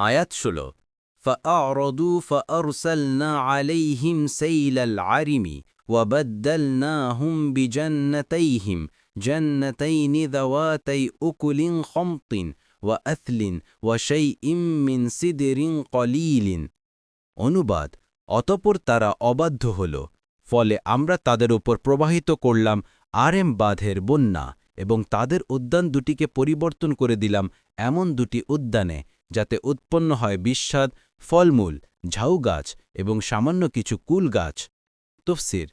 আয়াত ষোল فأعرضوا فأرسلنا عليهم سيل العرم وبدلناهم بجنتيهم جنتين ذواتي أكل خمط وأثل وشيء من سدر قليل অনুবাদ অতপর তারা অবাধ্য হল ফলে আমরা তাদের উপর প্রবাহিত করলাম আরএম বাঁধের বন্যা এবং তাদের উদ্যান দুটিকে পরিবর্তন করে দিলাম এমন দুটি উদ্যানে যাতে উৎপন্ন হয় বিস্বাদ, ফলমূল, ঝাউ গাছ এবং সামান্য কিছু কুল গাছ। তফসির।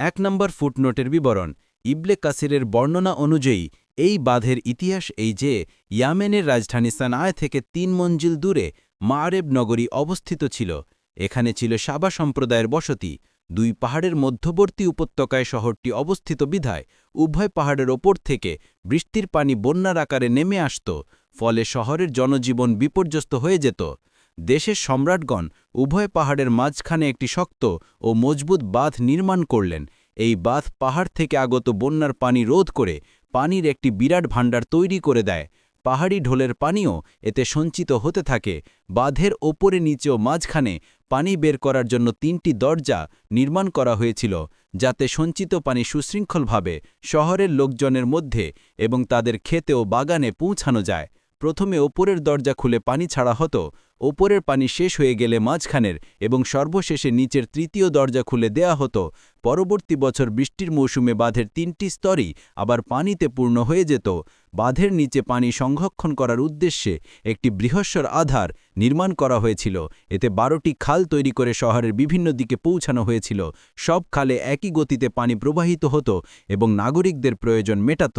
এক নম্বর ফুটনোটের বিবরণ। ইবলে কাসিরের বর্ণনা অনুযায়ী, এই বাঁধের ইতিহাস এই যে, ইয়ামেনের রাজধানী সানায় থেকে তিন মঞ্জিল দূরে মারেব নগরী অবস্থিত ছিল। এখানে ছিল সাবা সম্প্রদায়ের বসতি। দুই পাহাড়ের মধ্যবর্তী উপত্যকায় শহরটি অবস্থিত বিধায় উভয় পাহাড়ের ওপর থেকে বৃষ্টির পানি বন্যার আকারে নেমে আসত। ফলে শহরের জনজীবন বিপর্যস্ত হয়ে যেত। দেশের সম্রাটগণ উভয় পাহাড়ের মাঝখানে একটি শক্ত ও মজবুত বাঁধ নির্মাণ করলেন। এই বাঁধ পাহাড় থেকে আগত বন্যার পানি রোধ করে পানির একটি বিরাট ভাণ্ডার তৈরি করে দেয়। পাহাড়ি ঢোলের পানিও এতে সঞ্চিত হতে থাকে। বাঁধের ওপরে, নিচে ও মাঝখানে পানি বের করার জন্য তিনটি দরজা নির্মাণ করা হয়েছিল, যাতে সঞ্চিত পানি সুশৃঙ্খলভাবে শহরের লোকজনের মধ্যে এবং তাদের খেতে ও বাগানে পৌঁছানো যায়। প্রথমে ওপরের দরজা খুলে পানি ছাড়া হতো। ওপরের পানি শেষ হয়ে গেলে মাঝখানের এবং সর্বশেষে নিচের তৃতীয় দরজা খুলে দেয়া হতো। পরবর্তী বছর বৃষ্টির মৌসুমে বাঁধের তিনটি স্তরই আবার পানিতে পূর্ণ হয়ে যেত। বাঁধের নিচে পানি সংরক্ষণ করার উদ্দেশ্যে একটি বৃহস্বর আধার নির্মাণ করা হয়েছিল। এতে বারোটি খাল তৈরি করে শহরের বিভিন্ন দিকে পৌঁছানো হয়েছিল। সব খালে একই গতিতে পানি প্রবাহিত হতো এবং নাগরিকদের প্রয়োজন মেটাত।